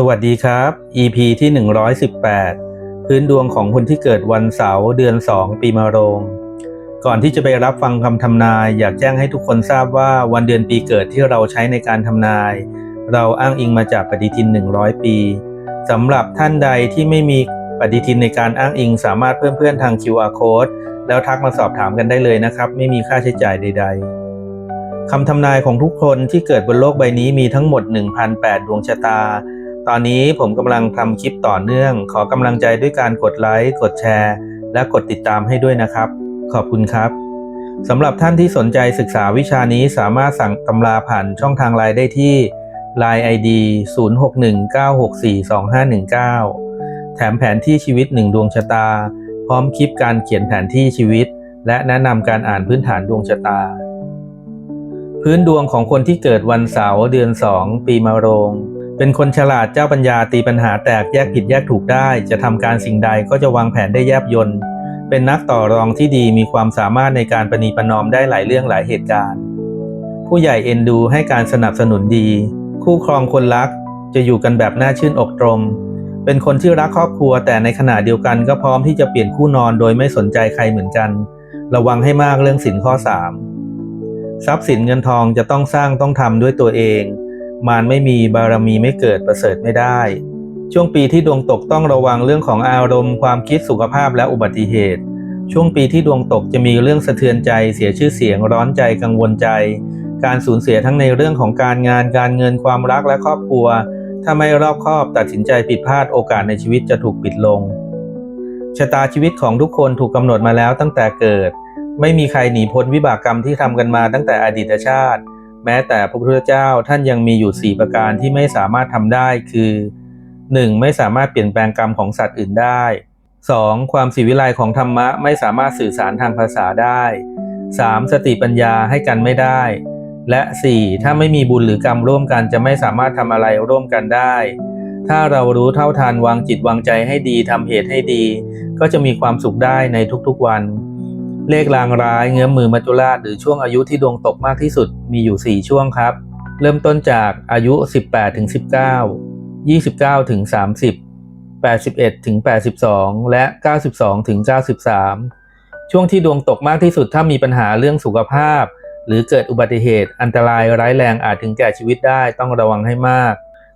สวัสดีครับ EP ที่ 118 พื้นดวงของคนที่เกิดวันเสาร์เดือน 2 ปีมะโรง ก่อนที่จะไปรับฟังคำทำนาย อยากแจ้งให้ทุกคนทราบว่าวันเดือนปีเกิดที่เราใช้ในการทำนาย เราอ้างอิงมาจากปฏิทิน 100 ปีสำหรับท่านใดที่ไม่มีปฏิทินในการอ้างอิงสามารถเพิ่มเพื่อนทาง QR code แล้วทักมาสอบถามกันได้เลยนะครับ ไม่มีค่าใช้จ่ายใด ๆคำทำนายของทุกคนที่เกิดบนโลกใบนี้มีทั้งหมด 1,008 ดวงชะตา ตอนนี้ผมกำลังทำคลิปต่อเนื่อง ขอกำลังใจด้วยการกดไลค์ กดแชร์ และกดติดตามให้ด้วยนะครับ ขอบคุณครับสำหรับท่านที่สนใจศึกษาวิชานี้สามารถสั่งตำราผ่านช่องทางไลน์ได้ที่ Line ID 0619642519 แถมแผนที่ชีวิต 1 ดวงชะตา พร้อมคลิปการเขียนแผนที่ชีวิต และแนะนำการอ่านพื้นฐานดวงชะตา พื้นดวงของคนที่เกิดวันเสาร์เดือน 2 ปีมะโรง เป็นคนฉลาดเจ้าปัญญาตีปัญหาแตกแยกผิดแยกถูกได้ จะทำการสิ่งใดก็จะวางแผนได้แยบยนต์เป็นนักต่อรองที่ดีมีความสามารถในการประนีประนอมได้หลายเรื่องหลายเหตุการณ์ ผู้ใหญ่เอ็นดูให้การสนับสนุนดี คู่ครองคนรักจะอยู่กันแบบน่าชื่นอกตรมเป็นคนที่รักครอบครัวแต่ในขณะเดียวกันก็พร้อมที่จะเปลี่ยนคู่นอนโดยไม่สนใจใครเหมือนกัน ระวังให้มากเรื่องสินข้อ 3 ทรัพย์สินเงินทองจะต้องสร้างต้องทำด้วยตัวเอง มารไม่มีบารมีไม่เกิดประเสริฐไม่ได้ ช่วงปีที่ดวงตกต้องระวังเรื่องของอารมณ์ความคิดสุขภาพและอุบัติเหตุ ช่วงปีที่ดวงตกจะมีเรื่องสะเทือนใจ เสียชื่อเสียงร้อนใจกังวลใจ การสูญเสียทั้งในเรื่องของการงานการเงินความรักและครอบครัว ถ้าไม่รอบคอบตัดสินใจผิดพลาดโอกาสในชีวิตจะถูกปิดลงชะตาชีวิตของทุกคนถูกกำหนดมาแล้วตั้งแต่เกิด ไม่มีใครหนีพ้นวิบากกรรมที่ทำกันมาตั้งแต่อดีตชาติ แม้แต่พระพุทธเจ้าท่านยังมีอยู่ 4 ประการที่ไม่สามารถทำได้คือ 1. ไม่สามารถเปลี่ยนแปลงกรรมของสัตว์อื่นได้ 2. ความสีวิไลของธรรมะไม่สามารถสื่อสารทางภาษาได้ 3. สติปัญญาให้กันไม่ได้ และ 4. ถ้าไม่มีบุญหรือกรรมร่วมกันจะไม่สามารถทำอะไรร่วมกันได้ ถ้าเรารู้เท่าทันวางจิตวางใจให้ดีทำเหตุให้ดี ก็จะมีความสุขได้ในทุกๆวัน เลขรางร้ายเงื้อมมือมัจจุราชหรือช่วงอายุที่ดวงตกมากที่สุดมีอยู่ 4 ช่วงครับ เริ่มต้นจากอายุ 18ถึง19 29ถึง30 81ถึง82 และ 92ถึง93 ช่วงที่ดวงตกมากที่สุดถ้ามีปัญหาเรื่องสุขภาพ หรือเกิดอุบัติเหตุอันตรายร้ายแรงอาจถึงแก่ชีวิตได้ต้องระวังให้มาก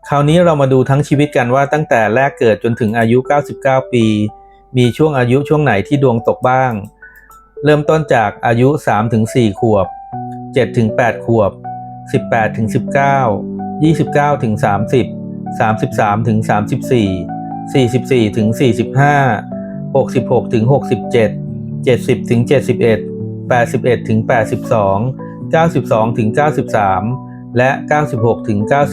คราวนี้เรามาดูทั้งชีวิตกันว่าตั้งแต่แรกเกิดจนถึงอายุ 99 ปี มีช่วงอายุช่วงไหนที่ดวงตกบ้าง เริ่มต้นจากอายุ 3-4 ขวบ 7-8 ขวบ 18-19 29-30 33-34 44-45 66-67 70-71 81-82 92-93 และ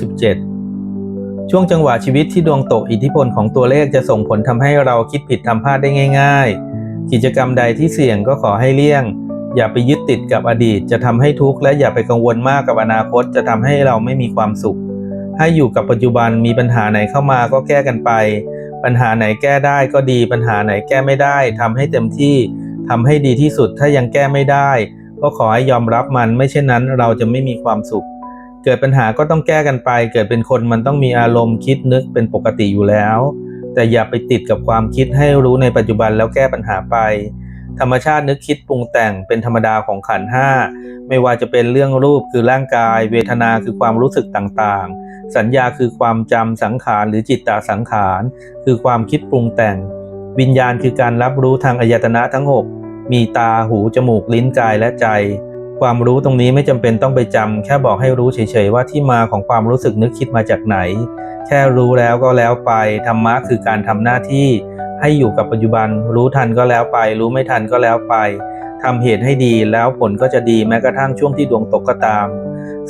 96-97 ช่วงจังหวะชีวิตที่ดวงตกอิทธิพลของตัวเลขจะส่งผลทำให้เราคิดผิดทำพลาดได้ง่าย ๆ กิจกรรมใดที่เสี่ยงก็ขอให้เลี่ยง อย่าไปยึดติดกับอดีต จะทำให้ทุกข์และอย่าไปกังวลมากกับอนาคต จะทำให้เราไม่มีความสุข ให้อยู่กับปัจจุบันมีปัญหาไหนเข้ามาก็แก้กันไป ปัญหาไหนแก้ได้ก็ดี ปัญหาไหนแก้ไม่ได้ทำให้เต็มที่ทำให้ดีที่สุดถ้ายังแก้ไม่ได้ ก็ขอให้ยอมรับมันไม่เช่นนั้นเราจะไม่มีความสุข เกิดปัญหาก็ต้องแก้กันไป เกิดเป็นคนมันต้องมีอารมณ์คิดนึกเป็นปกติอยู่แล้ว แต่อย่าไปติดกับความคิดให้รู้ในปัจจุบันแล้วแก้ปัญหาไป ธรรมชาตินึกคิดปรุงแต่งเป็นธรรมดาของขันห้าไม่ว่าจะเป็นเรื่องรูปคือร่างกาย เวทนาคือความรู้สึกต่างๆ สัญญาคือความจำสังขารหรือจิตตาสังขาร คือความคิดปรุงแต่ง วิญญาณคือการรับรู้ทางอายตนะทั้ง 6 มีตาหูจมูกลิ้นกายและใจ ความรู้ตรงนี้ไม่จำเป็นต้องไปจำแค่บอกให้รู้เฉยๆว่าที่มาของความรู้สึกนึกคิดมาจากไหน แค่รู้แล้วก็แล้วไปธรรมะคือการทำหน้าที่ ให้อยู่กับปัจจุบัน รู้ทันก็แล้วไป รู้ไม่ทันก็แล้วไปทำเหตุให้ดีแล้วผลก็จะดีแม้กระทั่งช่วงที่ดวงตกก็ตาม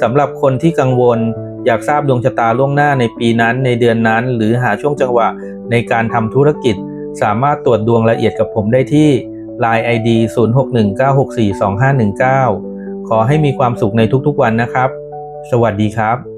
สำหรับคนที่กังวลอยากทราบดวงชะตาล่วงหน้าในปีนั้นในเดือนนั้น หรือหาช่วงจังหวะในการทำธุรกิจ สามารถตรวจดวงละเอียดกับผมได้ที่ Line ID 0619642519 ขอให้มีความสุขในทุกๆวันนะครับ สวัสดีครับ